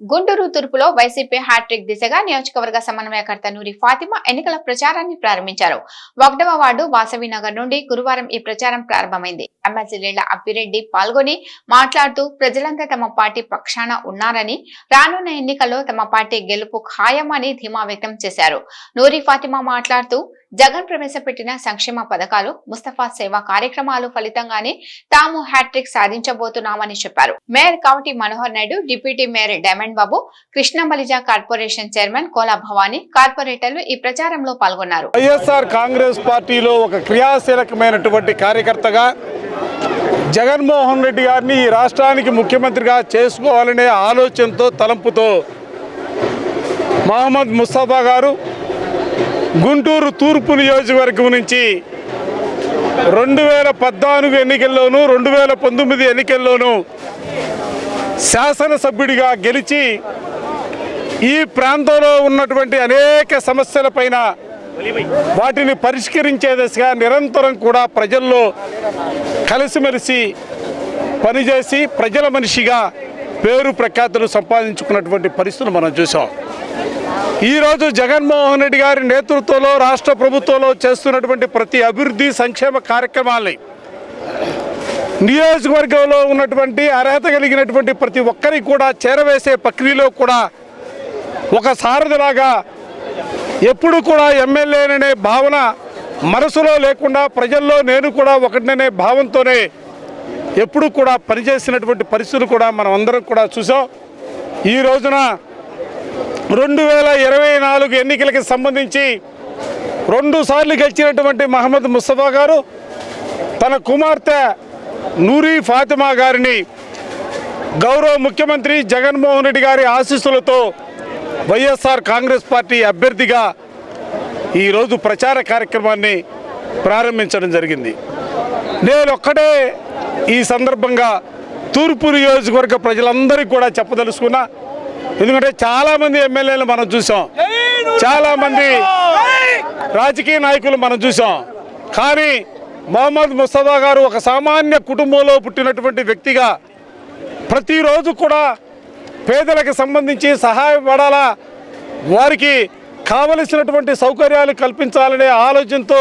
Guntur తూర్పులో YCP hat trick దిశగా నియోజకవర్గ సమన్వయకర్త నూరి ఫాతిమా ఎన్నికల ప్రచారాన్ని ప్రారంభించారు. ఒకటవ వార్డు వాసవి నగర్ నుండి గురువారం ఈ ప్రచారం ప్రారంభమైంది. ఎమ్మెల్సీ లీళ్ళ అప్పిరెడ్డి పాల్గొని మాట్లాడుతూ ప్రజలంతా తమ పార్టీ పక్షాన ఉన్నారని రానున్న ఎన్నికల్లో తమ పార్టీ గెలుపు ఖాయమని ధీమా వ్యక్తం చేశారు. నూరి ఫాతిమా మాట్లాడుతూ జగన్ ప్రవేశపెట్టిన సంక్షేమ పథకాలు ముస్తఫా సేవా కార్యక్రమాలు ఫలితంగానే తాము హ్యాట్రిక్ సాధించబోతున్నామని చెప్పారు. Mayor Kavati Manohar Naidu deputy mayor Diamond Babu Krishnabalija corporation chairman Kola Bhavani కార్పొరేటర్లు ఈ ప్రచారంలో పాల్గొన్నారు. వైఎస్ఆర్ కాంగ్రెస్ పార్టీలో ఒక క్రియాశీలకమైనటువంటి కార్యకర్తగా జగన్మోహన్ రెడ్డి గారిని ఈ రాష్ట్రానికి ముఖ్యమంత్రిగా చేసుకోవాలనే ఆలోచనతో తలంపుతో మహమ్మద్ ముస్తఫా గారు గుంటూరు తూర్పు నియోజకవర్గం నుంచి రెండు వేల పద్నాలుగు ఎన్నికల్లోనూ రెండు వేల పంతొమ్మిది ఎన్నికల్లోనూ శాసనసభ్యుడిగా గెలిచి ఈ ప్రాంతంలో ఉన్నటువంటి అనేక సమస్యలపైన వాటిని పరిష్కరించే దిశగా నిరంతరం కూడా ప్రజల్లో కలిసిమెలిసి పనిచేసి ప్రజల మనిషిగా పేరు ప్రఖ్యాతులు సంపాదించుకున్నటువంటి పరిస్థితులు మనం చూసాం ఈరోజు జగన్మోహన్ రెడ్డి గారి నేతృత్వంలో రాష్ట్ర ప్రభుత్వంలో చేస్తున్నటువంటి ప్రతి అభివృద్ధి సంక్షేమ కార్యక్రమాల్ని నియోజకవర్గంలో ఉన్నటువంటి అర్హత కలిగినటువంటి ప్రతి ఒక్కరికి కూడా చేరవేసే ప్రక్రియలో కూడా ఒక సారథిలాగా ఎప్పుడు కూడా ఎమ్మెల్యేననే భావన మనసులో లేకుండా ప్రజల్లో నేను కూడా ఒకటిననే భావంతోనే ఎప్పుడు కూడా పనిచేసినటువంటి పరిస్థితులు కూడా మనం అందరం కూడా చూసాం ఈ రోజున రెండు వేల ఇరవై నాలుగు ఎన్నికలకి సంబంధించి రెండు సార్లు గెలిచినటువంటి మహమ్మద్ ముస్తఫా గారు తన కుమార్తె నూరి ఫాతిమా గారిని గౌరవ ముఖ్యమంత్రి జగన్మోహన్ రెడ్డి గారి ఆశీస్సులతో వైఎస్ఆర్ కాంగ్రెస్ పార్టీ అభ్యర్థిగా ఈరోజు ప్రచార కార్యక్రమాన్ని ప్రారంభించడం జరిగింది. నేను ఒక్కడే ఈ సందర్భంగా తూర్పు నియోజకవర్గ ప్రజలందరికీ కూడా చెప్పదలుచుకున్నా ఎందుకంటే చాలామంది ఎమ్మెల్యేలు మనం చూసాం. చాలామంది రాజకీయ నాయకులు మనం చూసాం. కానీ మొహమ్మద్ ముస్తఫా గారు ఒక సామాన్య కుటుంబంలో పుట్టినటువంటి వ్యక్తిగా ప్రతిరోజు కూడా పేదలకు సంబంధించి సహాయపడాలా వారికి కావలసినటువంటి సౌకర్యాలు కల్పించాలనే ఆలోచనతో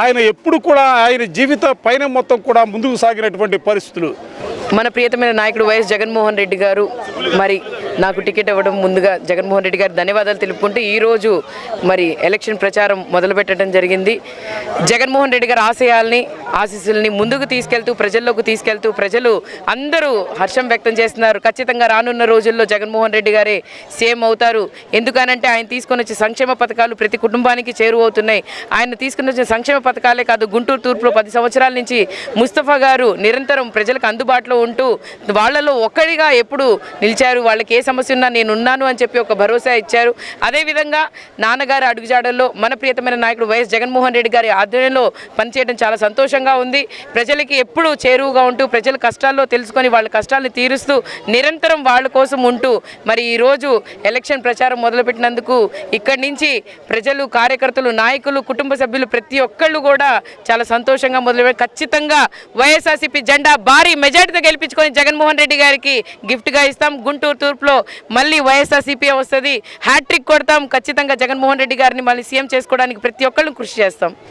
ఆయన ఎప్పుడు కూడా ఆయన జీవిత పైన మొత్తం కూడా ముందుకు సాగినటువంటి పరిస్థితులు. మన ప్రియతమైన నాయకుడు వైఎస్ జగన్మోహన్ రెడ్డి గారు మరి నాకు టికెట్ ఇవ్వడం ముందుగా జగన్మోహన్ రెడ్డి గారు ధన్యవాదాలు తెలుపుకుంటూ ఈరోజు మరి ఎలక్షన్ ప్రచారం మొదలుపెట్టడం జరిగింది. జగన్మోహన్ రెడ్డి గారి ఆశయాల్ని ఆశీస్సుల్ని ముందుకు తీసుకెళ్తూ ప్రజల్లోకి తీసుకెళ్తూ ప్రజలు అందరూ హర్షం వ్యక్తం చేస్తున్నారు. ఖచ్చితంగా రానున్న రోజుల్లో జగన్మోహన్ రెడ్డి గారే సీఎం అవుతారు. ఎందుకనంటే ఆయన తీసుకొని వచ్చే సంక్షేమ పథకాలు ప్రతి కుటుంబానికి చేరువవుతున్నాయి. ఆయన తీసుకుని వచ్చిన సంక్షేమ పథకాలే కాదు గుంటూరు తూర్పులో పది సంవత్సరాల నుంచి ముస్తఫా గారు నిరంతరం ప్రజలకు అందుబాటులో ఉంటూ వాళ్ళలో ఒక్కడిగా ఎప్పుడు నిలిచారు వాళ్ళకి ఏ సమస్య ఉన్నా నేను ఉన్నాను అని చెప్పి ఒక భరోసా ఇచ్చారు. అదేవిధంగా నాన్నగారి అడుగుజాడల్లో మన ప్రియతమైన నాయకుడు వైఎస్ జగన్మోహన్ రెడ్డి గారి ఆధ్వర్యంలో పనిచేయడం చాలా సంతోషంగా ఉంది. ప్రజలకి ఎప్పుడూ చేరువుగా ఉంటూ ప్రజల కష్టాల్లో తెలుసుకొని వాళ్ళ కష్టాలను తీరుస్తూ నిరంతరం వాళ్ళ కోసం ఉంటూ మరి ఈరోజు ఎలక్షన్ ప్రచారం మొదలుపెట్టినందుకు ఇక్కడి నుంచి ప్రజలు కార్యకర్తలు నాయకులు కుటుంబ సభ్యులు ప్రతి ఒక్కళ్ళు కూడా చాలా సంతోషంగా మొదలుపెట్టి ఖచ్చితంగా వైఎస్ఆర్సీపీ జెండా భారీ మెజార్టీతో గెలిపించుకొని జగన్మోహన్ రెడ్డి గారికి గిఫ్ట్గా ఇస్తాం. గుంటూరు తూర్పులో మళ్ళీ వైఎస్ఆర్సీపీ వస్తుంది. హ్యాట్రిక్ కొడతాం. ఖచ్చితంగా జగన్మోహన్ రెడ్డి గారిని మళ్ళీ సీఎం చేసుకోవడానికి ప్రతి ఒక్కళ్ళు కృషి చేస్తాం.